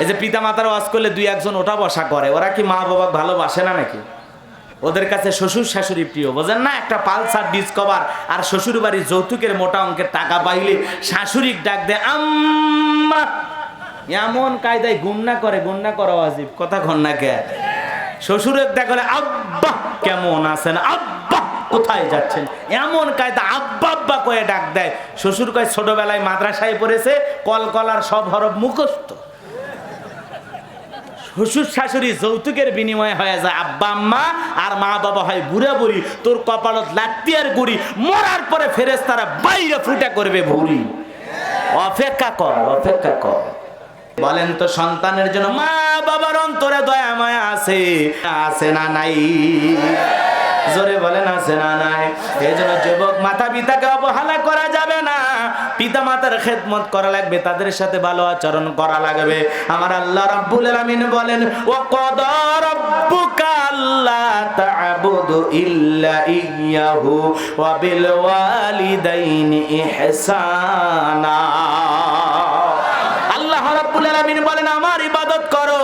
এই যে পিতা মাতার ওয়াজ করলে দুই একজন ওটা বসা করে, ওরা কি মা বাবা ভালোবাসে না নাকি? ওদের কাছে শ্বশুর শাশুড়ি প্রিয়, বোঝেন না? একটা পালসার ডিসকভার আর শ্বশুর বাড়ির যৌতুকের মোটা অঙ্কের টাকা পাইলে শাশুড়ি ডাক দেয়, আম্মা! এমন কায়দায় গুন্না করে গুন্না করা অজিব কথা ঘন্না কে? শ্বশুরের দেখলে আব্বা, কেমন আছেন? আব্বা, কোথায় যাচ্ছেন? এমন কায়দা আব্বা আব্বা করে ডাক দেয়। শ্বশুর কয়, ছোটবেলায় মাদ্রাসায় পড়েছে, কলকলার সব হরফ মুখস্থ। শ্বশুর শাশুড়ি যৌতুকের বিনিময়ে হয়ে যায়, আব্বা, আম্মা আর মা বাবা হয় বুড়া বুড়ি। তোর কপালত লাত্তিয়ার গুড়ি। মরার পরে ফেরেস তারা বাইরে ফুটা করবে ভুড়ি। অপেক্ষা কর অপেক্ষা কর। বলেন তো সন্তানের জন্য মা বাবার অন্তরে দয়া মায়া আছে আছে না নাই? জোরে বলেন, আছে না এই যুবক মাতা পিতাকে অবহেলা করা যাবে না। পিতা মাতার খেদমত করা লাগবে, তাদের সাথে ভালো আচরণ করা লাগবে। আমার আল্লাহ রাব্বুল আলামিন বলেন ও কদা রাব্বুকা আল্লা তা'বুদু ইল্লা ইয়্যাহু ওয়া বিল ওয়ালিদাইনি ইহসানা। আল্লাহ রাব্বুল আলামিন বলেন ইবাদত করো।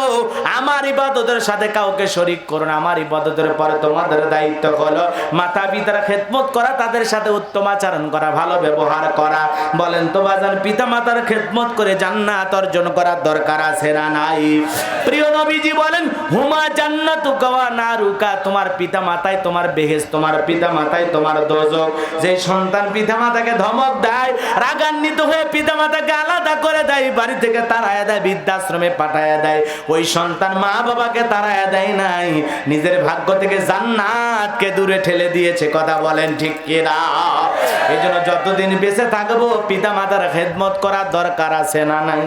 আমার ইবাদতের সাথে কাউকে শরীক করো না। আমার ইবাদতের পরে তোমাদের দায়িত্ব হলো মাতা পিতার খেদমত করা, তাদের সাথে উত্তম আচরণ করা, ভালো ব্যবহার করা। বলেন তো বাজান, পিতা মাতার খেদমত করে জান্নাত অর্জন করার দরকার আছে না নাই? প্রিয় নবীজি বলেন, হুমা জান্নাতু কাওয়া নারুকা তোমার পিতা মাতায় তোমার বেহেস তোমার পিতা মাতায় তোমার দোজক। যে সন্তান পিতা মাতাকে ধমক দেয়, রাগান্বিত হয়ে পিতা মাতাকে আলাদা করে দেয়, বাড়ি থেকে তাড়ায় দেয় বৃদ্ধাশ্রমে পাঠায় দেয়। ওই সন্তান মা বাবাকে তাড়ায় দেয় নাই। নিজের ভাগ্য থেকে জান্নাতকে দূরে ঠেলে দিয়েছে। কথা বলেন ঠিক কিনা? এই জন্য যতদিন বেঁচে থাকব পিতা মাতার খেদমত করার দরকার আছে না নাই?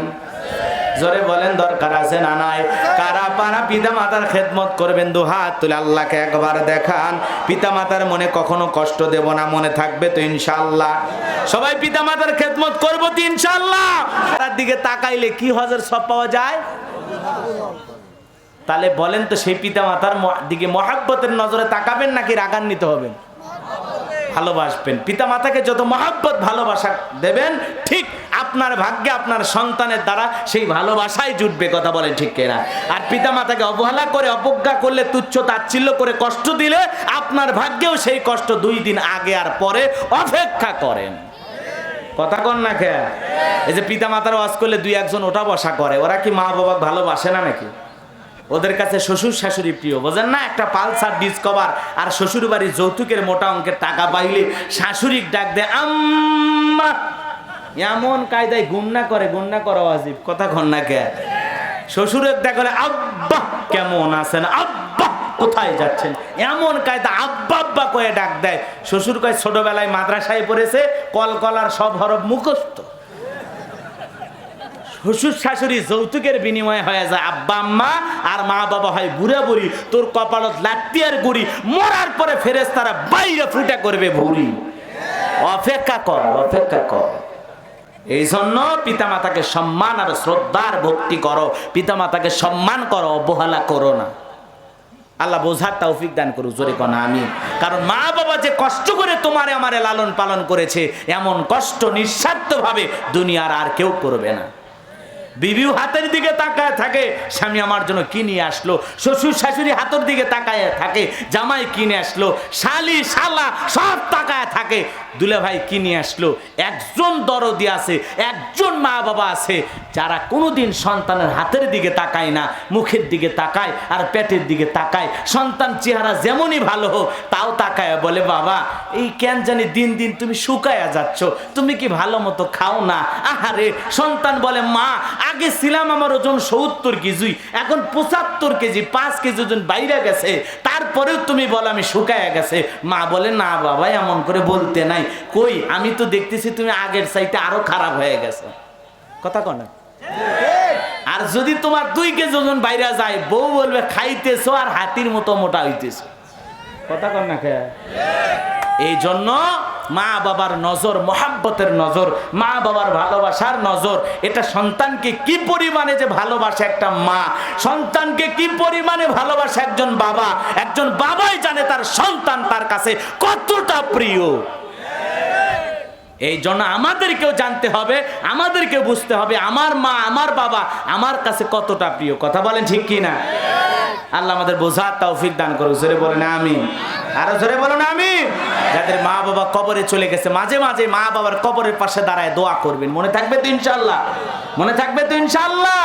জোরে বলেন, দরকার আছে না নাই? কারা পারা পিতা মাতার খেদমত করবেন? দু হাত তুলে আল্লাহকে একবার দেখান। পিতা মাতার মনে কখনো কষ্ট দেব না, মনে থাকবে তো ইনশাআল্লাহ। সবাই পিতা মাতার খেদমত করব তো ইনশাআল্লাহ। তার দিকে তাকাইলে কি হজের সব পাওয়া যায়? তাহলে বলেন তো সেই পিতা মাতার দিকে মহাব্বতের নজরে তাকাবেন নাকি রাগান্বিত হবেন? ভালোবাসবেন। পিতা মাতাকে যত মহাব্বত, ভালোবাসা দেবেন, ঠিক আপনার ভাগ্যে, আপনার সন্তানের দ্বারা সেই ভালোবাসাই জুটবে, কথা বলেন ঠিক কেনা। আর পিতা মাতাকে অবহেলা করে, অবজ্ঞা করলে, তুচ্ছ তাচ্ছিল্য করে কষ্ট দিলে আপনার ভাগ্যেও সেই কষ্ট দুই দিন আগে আর পরে অপেক্ষা করেন। কথা কন না খে এই যে পিতা মাতার ওয়াজ করলে দুই একজন ওটা বসা করে। ওরা কি মা বাবা ভালোবাসে না নাকি? ওদের কাছে শ্বশুর শাশুড়ি প্রিয়, বোঝেন না? একটা পালসার ডিসকভার আর শ্বশুর বাড়ির যৌতুকের মোটা অঙ্কের টাকা পাইলে শাশুড়ি ডাক দেয়, আম্মা! এমন কায়দায় গুন্না করে গুন্না করা অজিব কথা ঘন্না কে? শ্বশুরের করে আব্বা, কেমন আছেন? আব্বা, কোথায় যাচ্ছেন? এমন কায়দা আব্বা আব্বা করে ডাক দেয়। শ্বশুর কয়, ছোটবেলায় মাদ্রাসায় পড়েছে, কলকলার সব হরফ মুখস্থ। শ্বশুর শাশুড়ি যৌতুকের বিনিময়ে হয়ে যায়। আব্বা, আম্মা আর মা বাবা হয় বুড়া বুড়ি। তোর কপালত লাত্তিয়ার গুড়ি। মরার পরে ফেরেস তারা বাইরে ফুটা করবে ভুড়ি। অপেক্ষা কর অপেক্ষা কর। এই জন্য পিতামাতাকে সম্মান আর শ্রদ্ধার ভক্তি করো। পিতামাতাকে সম্মান করো, অবহেলা করো না। আল্লাহ বোঝার তৌফিক দান করুক, জোরে কনা আমি কারণ মা বাবা যে কষ্ট করে তোমারে আমারে লালন পালন করেছে, এমন কষ্ট নিঃস্বার্থভাবে দুনিয়ার আর কেউ করবে না। বিবিও হাতের দিকে তাকায় থাকে। স্বামী আমার জন্য কি নিয়ে আসলো? শ্বশুর শাশুড়ি হাতের দিকে তাকায় থাকে, জামাই কিনে আসলো? শালি, শালা সব তাকায় থাকে। দুলে ভাই কি নিয়ে আসলো? একজন দরদি আছে, একজন মা বাবা আছে। যারা কোনোদিন সন্তানের হাতের দিকে তাকায় না, মুখের দিকে তাকায় আর পেটের দিকে তাকায়, সন্তান চেহারা যেমনই ভালো হোক, তাও তাকায় বলে, বাবা, এই কেন জানি দিন দিন তুমি শুকায়া যাচ্ছ, তুমি কি ভালো মতো খাও না? আহারে, সন্তান বলে, মা, আগে ছিলাম আমার ওজন সত্তর কেজি, এখন পঁচাত্তর কেজি, পাঁচ কেজি ওজন বাইরে গেছে, তারপরেও তুমি বলো আমি শুকায়া গেছে। মা বলে, না বাবা, এমন করে বলতে নাই। কই, আমি তো দেখতেছি তুমি আগের চাইতে আরও খারাপ হয়ে গেছে। কথা কন আর যদি তোমার দুই কেজি ওজন বাইরে যায়, বউ বলবে, খাইতেছো আর হাতির মতো মোটা হইতেছো। কথা কন না এই জন্য মা বাবার নজর, মহাব্বতের নজর মা বাবার ভালোবাসার নজর, এটা সন্তানকে কি পরিমাণে যে ভালোবাসে একটা মা? সন্তানকে কি পরিমাণে ভালোবাসে একজন বাবা? একজন বাবাই জানে তার সন্তান তার কাছে কতটা প্রিয়। এই জন্য আমাদেরকেও জানতে হবে আমাদেরকে বুঝতে হবে, আমার মা, আমার বাবা, আমার কাছে কতটা প্রিয়। কথা বলেন ঠিক কি না আল্লাহ আমাদের বোঝার তৌফিক দান করো জোরে বলেন আমি আরও জোরে বলুন আমি যাদের মা বাবা কবরে চলে গেছে, মাঝে মাঝে মা বাবার কবরের পাশে দাঁড়ায় দোয়া করবেন। মনে থাকবে তো ইনশাল্লাহ মনে থাকবে তো ইনশাল্লাহ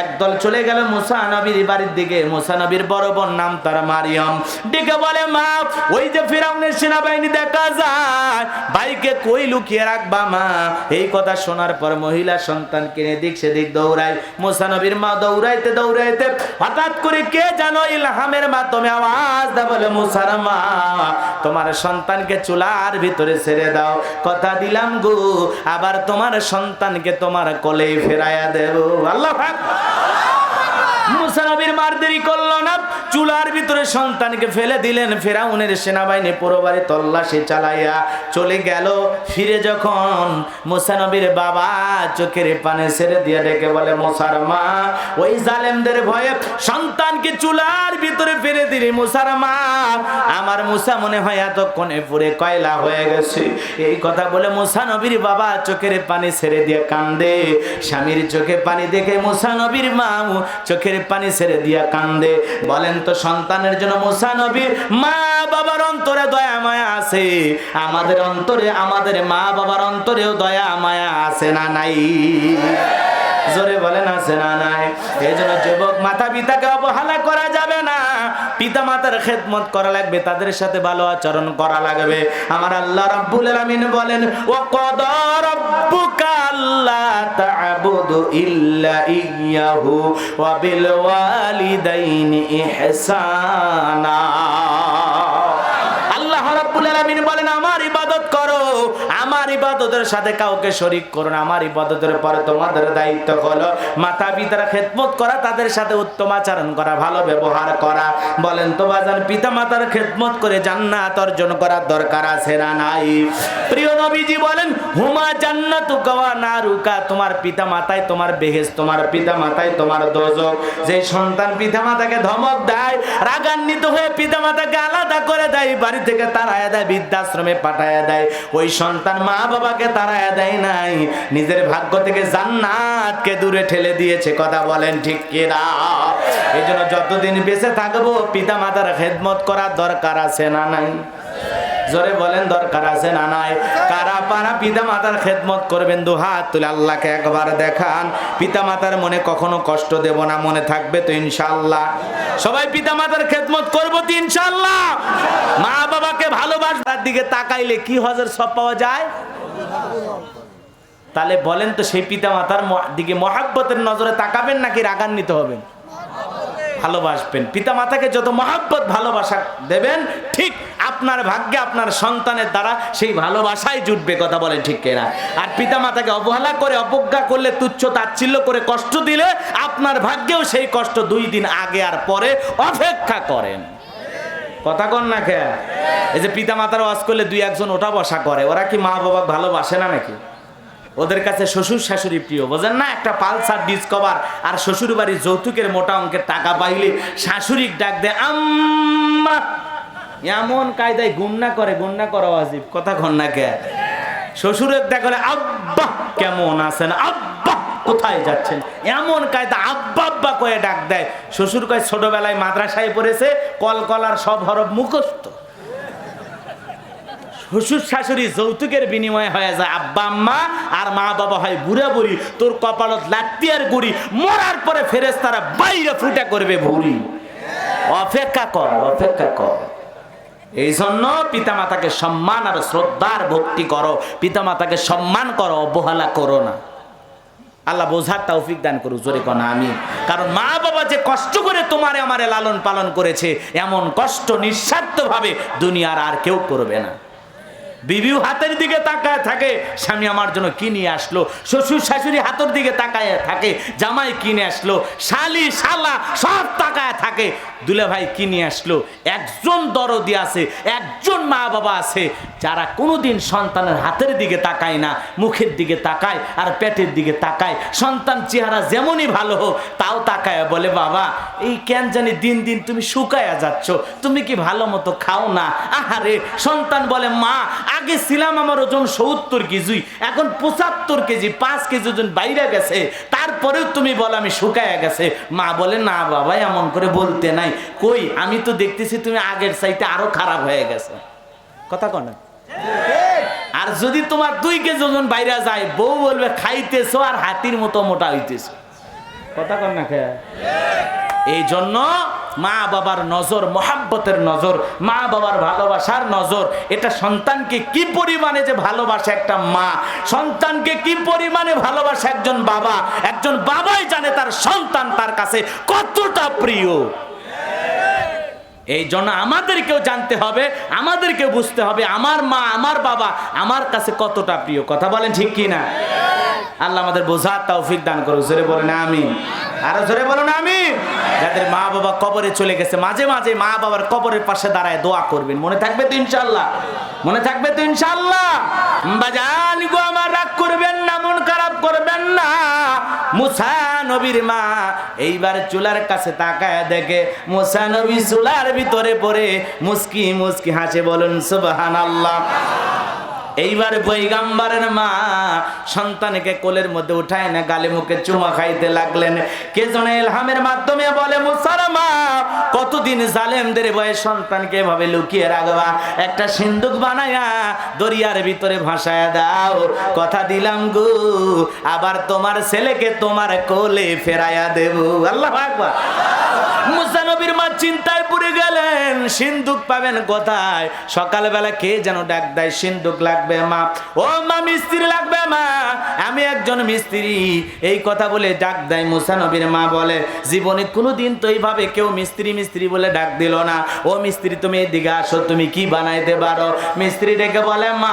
একদল চলে গেল মুসা নবীর বাড়ির দিকে। মুসা নবীর বড় বোন নাম তার মারিয়ম। ডেকে বলে, মা, ওই যে ফিরাউনের সেনাবাহিনী দেখা যায়। ভাইকে কই লুকিয়ে রাখবা, মা? এই কথা শোনার পর মহিলা সন্তান কিনে দিক, সেদিক দৌড়ায়। মুসা নবীর মা দৌড়াইতে দৌড়াইতে হঠাৎ করে কে জানো ইলহামের মাধ্যমে আওয়াজ দা বলে, মুসার মা তোমার সন্তানকে চুলার ভিতরে ছেড়ে দাও। কথা দিলাম গো, আবার তোমার সন্তানকে তোমার কলে ফেরাইয়া দেব। আল্লাহ মুসানবির মুসা নবীর মার দেরি করল। চুলার ভিতরে সন্তানকে ফেলে দিলেন, ফেরাউনের সেনাবাহিনী পুরো বাড়ি তল্লাশি চালাইয়া চলে গেল। ফিরে যখন মুসা নবীর বাবা চোখের পানে ছেড়ে দিয়ে ডেকে বলে, মুসার মা, ওই জালেমদের ভয়ে সন্তানকে চুলার ভিতরে ফেলে দিলি, মুসার মা। আমার মুসা মনে হয় এতক্ষণে পুরে কয়লা হয়ে গেছে। এই কথা বলে মুসা নবীর বাবা চোখের পানি ছেড়ে দিয়ে কান্দে। স্বামীর চোখে পানি দেখে মুসা নবীর মা চোখের পানি ছেড়ে দিয়া কান্দে। বলেন তো সন্তানের জন্য মুসা নবীর মা বাবার অন্তরে দয়া মায়া আছে। আমাদের অন্তরে, আমাদের মা বাবার অন্তরেও দয়া মায়া আছে না নাই? জোরে বলেন, আছে না নাই? এই জন্য যুবক মাথা পিতাকে অবহেলা করা যাবে না। পিতা মাতার খেদমত করা লাগবে, তাদের সাথে ভালো আচরণ করা লাগবে। আমার আল্লাহ রাব্বুল আলামিন বলেন ও কদ রব্বুকা আল্লাহ তা'বুদু ইল্লা ইয়াহু ওয়া বিল ওয়ালিদাইনি ইহসানা আল্লাহ রাব্বুল আলামিন বলেন আমার ইবাদত করো আমার ইবাদতের সাথে কাউকে শরিক করো না। আমার ইবাদতের পরে তোমাদের দায়িত্ব হলো মাতা পিতার খেদমত করা, তাদের সাথে উত্তম আচরণ করা, ভালো ব্যবহার করা। বলেন তো বাজান, পিতা মাতার খেদমত করে জান্নাত অর্জন করার দরকার আছে না নাই? প্রিয় নবীজি বলেন হুমা জান্নাতু কাওয়া নারুকা, তোমার পিতা মাতায় তোমার বেহেস তোমার পিতা মাতায় তোমার দোজক। যে সন্তান পিতা মাতাকে ধমক দেয়, রাগান্বিত হয়ে পিতা মাতাকে আলাদা করে দেয়, বাড়ি থেকে তাড়ায় দেয়, বৃদ্ধাশ্রমে পাঠায় দেয়। ওই সন্তান মা বাবাকে তাড়ায় দেয় নাই, নিজের ভাগ্য থেকে জান্নাতকে দূরে ঠেলে দিয়েছে, কথা বলেন ঠিক কিনা? এই জন্য যতদিন বেঁচে থাকব পিতা মাতার খেদমত করার দরকার আছে না নাই? জোরে বলেন, দরকার আছে না নাই? কারা পারা পিতা মাতার খেদমত করবেন? দু হাত তুলে আল্লাহকে একবার দেখান। পিতা মাতার মনে কখনো কষ্ট দেব না, মনে থাকবে তো ইনশাল্লাহ সবাই পিতা মাতার খেদমত করব তো ইনশাল্লাহ মা বাবাকে ভালোবাসার দিকে তাকাইলে কি হজের সব পাওয়া যায়? তাহলে বলেন তো সেই পিতা মাতার দিকে মহাব্বতের নজরে তাকাবেন নাকি রাগান্বিত হবেন? ভালোবাসবেন। পিতা মাতাকে যত মহাব্বত, ভালোবাসা দেবেন, ঠিক আপনার ভাগ্যে আপনার সন্তানের দ্বারা সেই ভালোবাসাই জুটবে, কথা বলেন ঠিক কেনা। আর পিতা মাতাকে অবহেলা করে, অবজ্ঞা করলে, তুচ্ছ তাচ্ছিল্য করে কষ্ট দিলে আপনার ভাগ্যেও সেই কষ্ট দুই দিন আগে আর পরে অপেক্ষা করেন। কথা কন না খে এই যে পিতা মাতার ওয়াজ করলে দুই একজন ওটা বসা করে, ওরা কি মা বাবা ভালোবাসে না নাকি? ওদের কাছে শ্বশুর শাশুড়ি প্রিয়, বোঝেন না? একটা পালসার ডিসকভার আর শ্বশুর বাড়ির যৌতুকের মোটা অঙ্কের টাকা পাইলে শাশুড়ির ডাক দেয়, আম্মা এমন কায়দায় গুন্না করে, গুন্না করা ওয়াজিব। কথা কন না কে? শ্বশুরের দেখা করে, আব্বা, কেমন আছেন? আব্বা, কোথায় যাচ্ছেন? এমন কায়দা আব্বা আব্বা কয়ে ডাক দেয়। শ্বশুর কয়, ছোটবেলায় মাদ্রাসায় পড়েছে, কলকলার সব হরফ মুখস্থ। শ্বশুর শাশুড়ি যৌতুকের বিনিময়ে হয়ে যায়, আব্বা, আম্মা, আর মা বাবা হয় বুড়া বুড়ি, তোর কপালত লাত্তি গুড়ি, মরার পরে ফেরেস তারা বাইরে ফুটা করবে ভুড়ি। অপেক্ষা কর অপেক্ষা কর। এই জন্য পিতামাতাকে সম্মান আর শ্রদ্ধার ভক্তি করো, পিতামাতাকে সম্মান করো, অবহেলা করো না। আল্লাহ বোঝার তৌফিক দান করু জোরে কনা আমি কারণ মা বাবা যে কষ্ট করে তোমারে আমারে লালন পালন করেছে, এমন কষ্ট নিঃস্বার্থভাবে দুনিয়ার আর কেউ করবে না। বিবিও হাতের দিকে তাকায় থাকে। স্বামী আমার জন্য কি নিয়ে আসলো? শ্বশুর শাশুড়ি হাতের দিকে তাকায় থাকে, জামাই কিনে আসলো? শালি, শালা সব তাকায় থাকে। দুলে ভাই কি নিয়ে আসলো? একজন দরদি আছে, একজন মা বাবা আছে। যারা কোনোদিন সন্তানের হাতের দিকে তাকায় না, মুখের দিকে তাকায় আর পেটের দিকে তাকায়, সন্তান চেহারা যেমনই ভালো হোক, তাও তাকায়, বলে, বাবা, এই কেন জানি দিন দিন তুমি শুকায়া যাচ্ছ, তুমি কি ভালো মতো খাও না? আহারে, সন্তান বলে, মা, আগে ছিলাম আমার ওজন সত্তর কেজি, এখন পঁচাত্তর কেজি, পাঁচ কেজি ওজন বাইরে গেছে, তারপরেও তুমি বলো আমি শুকায়া গেছে। মা বলে, না, বাবা, এমন করে বলতে নাই, কই, আমি তো দেখতেছি তুমি আগের সাইতে আরও খারাপ হয়ে গেছে। কথা কন আর যদি তোমার দুই কেজি ওজন বাইরে যায় বউ বলবে খাইতেছো আর হাতির মতো মোটা হইতেছো। কথা কন না খেয়া এই জন্য মা বাবার নজর মহাব্বতের নজর মা বাবার ভালোবাসার নজর এটা সন্তানকে কি পরিমাণে যে ভালোবাসে একটা মা সন্তানকে কি পরিমাণে ভালোবাসে একজন বাবা একজন বাবাই জানে তার সন্তান তার কাছে কতটা প্রিয়। এই জন্য আমাদেরকেও জানতে হবে আমাদেরকে বুঝতে হবে আমার মা, আমার বাবা আমার কাছে কতটা প্রিয়। কথা বলেন ঠিক কি না আল্লাহ আমাদের বোঝার তৌফিক দান করুক। জোরে বলেন আমি আরও জোরে বলুন আমি যাদের মা বাবা কবরে চলে গেছে, মাঝে মাঝে মা বাবার কবরের পাশে দাঁড়ায় দোয়া করবেন। মনে থাকবে তো ইনশাল্লাহ মনে থাকবে তো ইনশাল্লাহ বাজান গো, আমার রাগ করবেন না, মন খারাপ করবেন না। মুসা নবীর মা এইবার চুলার কাছে তাকায় দেখে মুসা নবী চুলার ভিতরে পরে মুস্কি মুস্কি হাসে বলুন সুবাহ আল্লাহ এইবার বৈগাম্বারের মা সন্তানকে কোলের মধ্যে উঠায় না, গালে মুখে চুমা খাইতে লাগলেন। কে জন এলহামের মাধ্যমে বলে মুসারমা কতদিন জালেমদের বয়ে সন্তানকে এভাবে লুকিয়ে রাখবা? একটা সিন্দুক বানায়া দরিয়ার ভিতরে ভাসায় দাও। কথা দিলাম গু, আবার তোমার ছেলেকে তোমার কোলে ফেরায়া দেব। আল্লাহ আকবার। মুসা নবীর মা চিন্তায় পড়ে গেলেন, সিন্ধুক পাবেন কোথায়? সকালবেলা কে যেন ডাক দেয়, সিন্ধুক লাগবে মা। ও মা, মিস্ত্রি লাগবে মা। আমি একজন মিস্ত্রি। এই কথা বলে ডাক দেয় মুসা নবীর মা, বলে, জীবনে কোনোদিন তো এইভাবে কেউ মিস্ত্রি মিস্ত্রি বলে ডাক দিল না। ও মিস্ত্রি, তুমি এদিকে আসো, তুমি কি বানাইতে পারো? মিস্ত্রি ডেকে বলে, মা,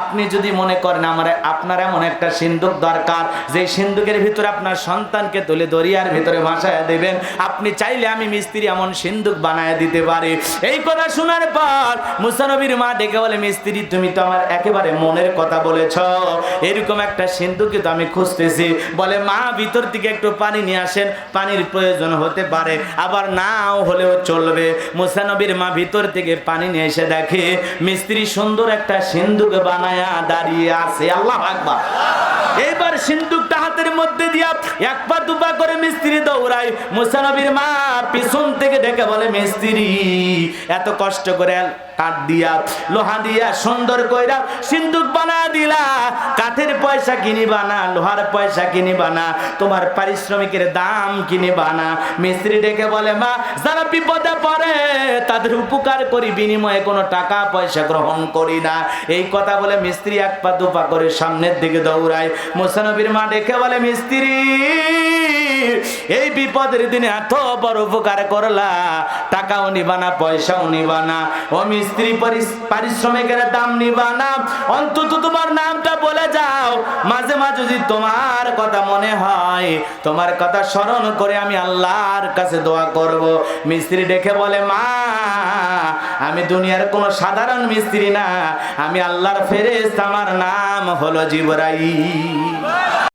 আপনি যদি মনে করেন আমার, আপনার এমন একটা সিন্ধুক দরকার। যে সিন্ধুকের ভিতরে আপনার সন্তানকে তুলে দরিয়ার ভিতরে ভাসায় দেবেন, আপনি চাইলে আমি মিস্ত্রি এমন সিন্ধুক বানায় দিতে পারি। এই কথা শোনার পর মুসানবীর মা ডেকে বলে, মিস্ত্রি, তুমি তো আমার একেবারে মনের কথা বলেছ। এরকম একটা সিন্ধুকে তো আমি খুঁজতেছি। বলে, মা, ভিতর থেকে একটু পানি নিয়ে আসেন। পানির প্রয়োজন হতে পারে, আবার নাও হলেও চলবে। মুসানবীর মা ভিতর থেকে পানি নিয়ে এসে দেখে, মিস্ত্রি সুন্দর একটা সিন্ধুক বানায়া দাঁড়িয়ে আছে। আল্লাহ আকবার। এইবার সিন্ধুকটা হাতের মধ্যে দিয়া এক পা দুপা করে মিস্ত্রি দৌড়ায়। মুসানবীর মা পিছন থেকে ডেকে বলে, মিস্ত্রি, এত কষ্ট করে কাঠ দিয়া, লোহা দিয়া সুন্দর কইরা সিন্ধুক বানা দিলা। কাঠের পয়সা কিনিবা না, লোহার পয়সা কিনিবা না, তোমার পারিশ্রমিকের দাম কিনিবা না। মিস্ত্রি ডেকে বলে, মা, যারা বিপদে পড়ে, তাদের উপকার করি, বিনিময়ে কোনো টাকা পয়সা গ্রহণ করি না। এই কথা বলে মিস্ত্রি এক পা দুপা করে সামনের দিকে দৌড়ায়। মুসানবীর মা ডেকে বলে, মিস্ত্রি, এই বিপদের দিনে এত বড় উপকার করলা। টাকাও নিবা না, পয়সাও নিবা না। ও মিস্ত্রি পারিশ্রমিকের দাম নিবা না। অন্তত তোমার নামটা বলে যাও। মাঝে মাঝে যদি তোমার কথা মনে হয়, তোমার কথা স্মরণ করে আমি আল্লাহর কাছে দোয়া করব। মিস্ত্রি ডেকে বলে, মা আমি দুনিয়ার কোনো সাধারণ মিস্ত্রি না। আমি আল্লাহর ফেরেস্ত আমার নাম হলো জিবরাই